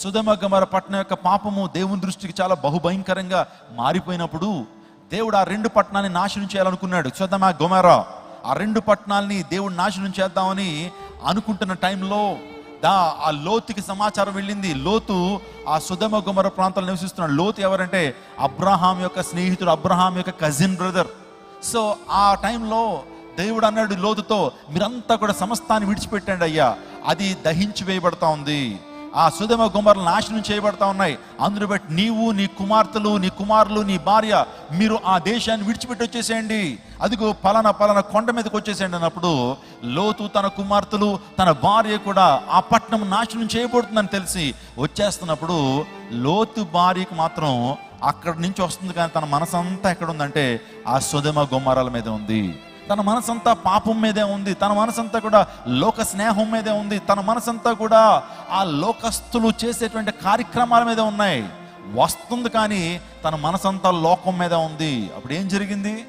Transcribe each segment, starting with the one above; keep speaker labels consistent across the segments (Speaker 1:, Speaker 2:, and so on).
Speaker 1: సుధమ గమర పట్టణం యొక్క పాపము దేవుని దృష్టికి చాలా బహుభయంకరంగా మారిపోయినప్పుడు దేవుడు ఆ రెండు పట్టణాన్ని నాశనం చేయాలనుకున్నాడు. సుధమ గొమర. ఆ రెండు పట్టణాలని దేవుడు నాశనం చేద్దామని అనుకుంటున్న టైంలో దా ఆ లోతుకి సమాచారం వెళ్ళింది. లోతు ఆ సుధమ గుమర ప్రాంతాల్లో నివసిస్తున్నాడు లోతు ఎవరంటే అబ్రహాం యొక్క స్నేహితుడు అబ్రహాం యొక్క కజిన్ బ్రదర్ సో ఆ టైంలో దేవుడు అన్నాడు లోతుతో మీరంతా కూడా సమస్తాన్ని విడిచిపెట్టండి అయ్యా. అది దహించి వేయబడతా ఉంది. ఆ సుధమ గుమ్మరలు నాశనం చేయబడతా ఉన్నాయి. అందును బట్టి నీవు నీ కుమార్తెలు నీ కుమారులు నీ భార్య మీరు ఆ దేశాన్ని విడిచిపెట్టి వచ్చేసేయండి. అదిగో పలానా పలానా కొండ మీదకి వచ్చేసేయండి అన్నప్పుడు లోతు తన కుమార్తెలు తన భార్య కూడా ఆ పట్టణం నాశనం చేయబడుతుందని తెలిసి వచ్చేస్తున్నప్పుడు లోతు భార్యకు మాత్రం అక్కడి నుంచి వస్తుంది కానీ తన మనసంతా ఎక్కడ ఉందంటే ఆ సుధమ గుమ్మరాల మీద ఉంది. తన మనసంతా పాపం మీదే ఉంది తన మనసంతా కూడా లోక స్నేహం మీదే ఉంది తన మనసంతా కూడా ఆ లోకస్తులు చేసేటువంటి కార్యక్రమాల మీద ఉన్నాయి. వస్తుంది కానీ తన మనసంతా లోకం మీద ఉంది. అప్పుడు ఏం జరిగింది?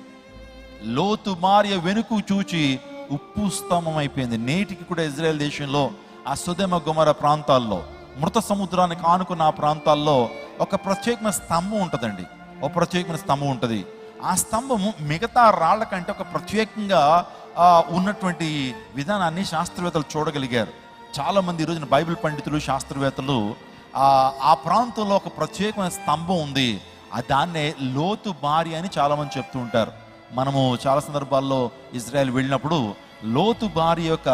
Speaker 1: లోతు భార్య వెనుకు చూచి ఉప్పు స్తంభం అయిపోయింది. నేటికి కూడా ఇజ్రాయెల్ దేశంలో ఆ సుదేమ గుమర ప్రాంతాల్లో మృత సముద్రానికి ఆనుకున్న ఆ ప్రాంతాల్లో ఒక ప్రత్యేకమైన స్తంభం ఉంటుందండి. ఒక ప్రత్యేకమైన స్తంభం ఉంటుంది. ఆ స్తంభము మిగతా రాళ్ళ కంటే ఒక ప్రత్యేకంగా ఉన్నటువంటి విధానాన్ని శాస్త్రవేత్తలు చూడగలిగారు. చాలామంది ఈ రోజున బైబిల్ పండితులు శాస్త్రవేత్తలు ఆ ప్రాంతంలో ఒక ప్రత్యేకమైన స్తంభం ఉంది. దాన్నే లోతు భార్య అని చాలామంది చెప్తూ ఉంటారు. మనము చాలా సందర్భాల్లో ఇజ్రాయెల్ వెళ్ళినప్పుడు లోతు భార్య యొక్క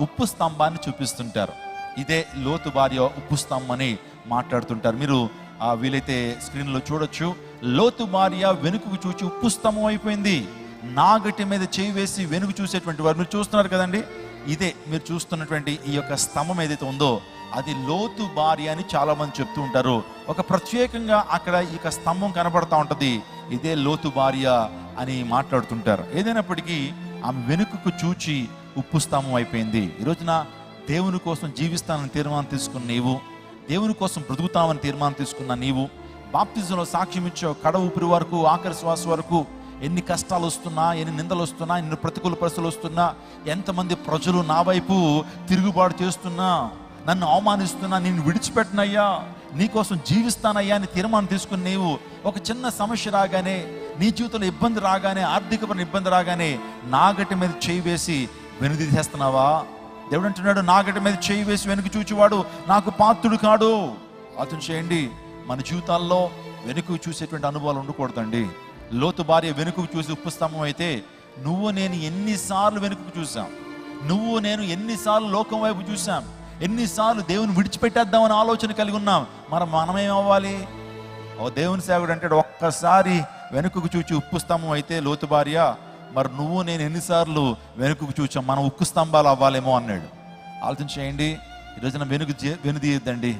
Speaker 1: ఉప్పు స్తంభాన్ని చూపిస్తుంటారు. ఇదే లోతు భార్య ఉప్పు స్తంభం అని మాట్లాడుతుంటారు. మీరు వీలైతే స్క్రీన్లో చూడొచ్చు. లోతు భార్య వెనుకకు చూచి ఉప్పు స్తంభం అయిపోయింది. నాగటి మీద చేయి వేసి వెనుక చూసేటువంటి వారు మీరు చూస్తున్నారు కదండి? ఇదే మీరు చూస్తున్నటువంటి ఈ యొక్క స్తంభం ఏదైతే ఉందో అది లోతు భార్య అని చాలా మంది చెప్తూ ఉంటారు. ఒక ప్రత్యేకంగా అక్కడ ఈ యొక్క స్తంభం కనబడతా ఉంటుంది. ఇదే లోతు భార్య అని మాట్లాడుతుంటారు. ఏదైనప్పటికీ ఆమె వెనుకకు చూచి ఉప్పు స్తంభం అయిపోయింది. ఈ రోజున దేవుని కోసం జీవిస్తానని తీర్మానం తీసుకున్న నీవు దేవుని కోసం బ్రతుకుతామని తీర్మానం తీసుకున్న నీవు బాప్తిజంలో సాక్ష్యం ఇచ్చావు కడ ఊపిరి వరకు ఆఖరి శ్వాస వరకు ఎన్ని కష్టాలు వస్తున్నా ఎన్ని నిందలు వస్తున్నా ఎన్ని ప్రతికూల పరిస్థితులు వస్తున్నా ఎంతమంది ప్రజలు నా వైపు తిరుగుబాటు చేస్తున్నా నన్ను అవమానిస్తున్నా నేను విడిచిపెట్టినయ్యా నీకోసం జీవిస్తానయ్యా అని తీర్మానం తీసుకుని నీవు ఒక చిన్న సమస్య రాగానే నీ జీవితంలో ఇబ్బంది రాగానే ఆర్థికపరమైన ఇబ్బంది రాగానే నాగటి మీద చేయి వేసి వెనుదీసేస్తున్నావా దేవుడు అంటున్నాడు నాగటి మీద చేయి వేసి వెనుక చూచేవాడు నాకు పాత్రుడు కాడు. అతను చేయండి మన జీవితాల్లో వెనుక చూసేటువంటి అనుభవాలు ఉండకూడదండి. లోతు భార్య వెనుకకు చూసి ఉప్పుస్తంభం అయితే నువ్వు నేను ఎన్నిసార్లు వెనుకకు చూసాం నువ్వు నేను ఎన్నిసార్లు లోకం వైపు చూసాం ఎన్నిసార్లు దేవుని విడిచిపెట్టేద్దామని ఆలోచన కలిగి ఉన్నాం. మరి మనమేం అవ్వాలి? ఓ దేవుని సేవకుడు అంటాడు ఒక్కసారి వెనుకకు చూచి ఉప్పు స్తంభం అయితే లోతు భార్య మరి నువ్వు నేను ఎన్నిసార్లు వెనుకకు చూచాం మనం ఉక్కు స్తంభాలు అవ్వాలేమో అన్నాడు. ఆలోచన చేయండి ఈ రోజున వెనుక వెనుదీయద్దండి.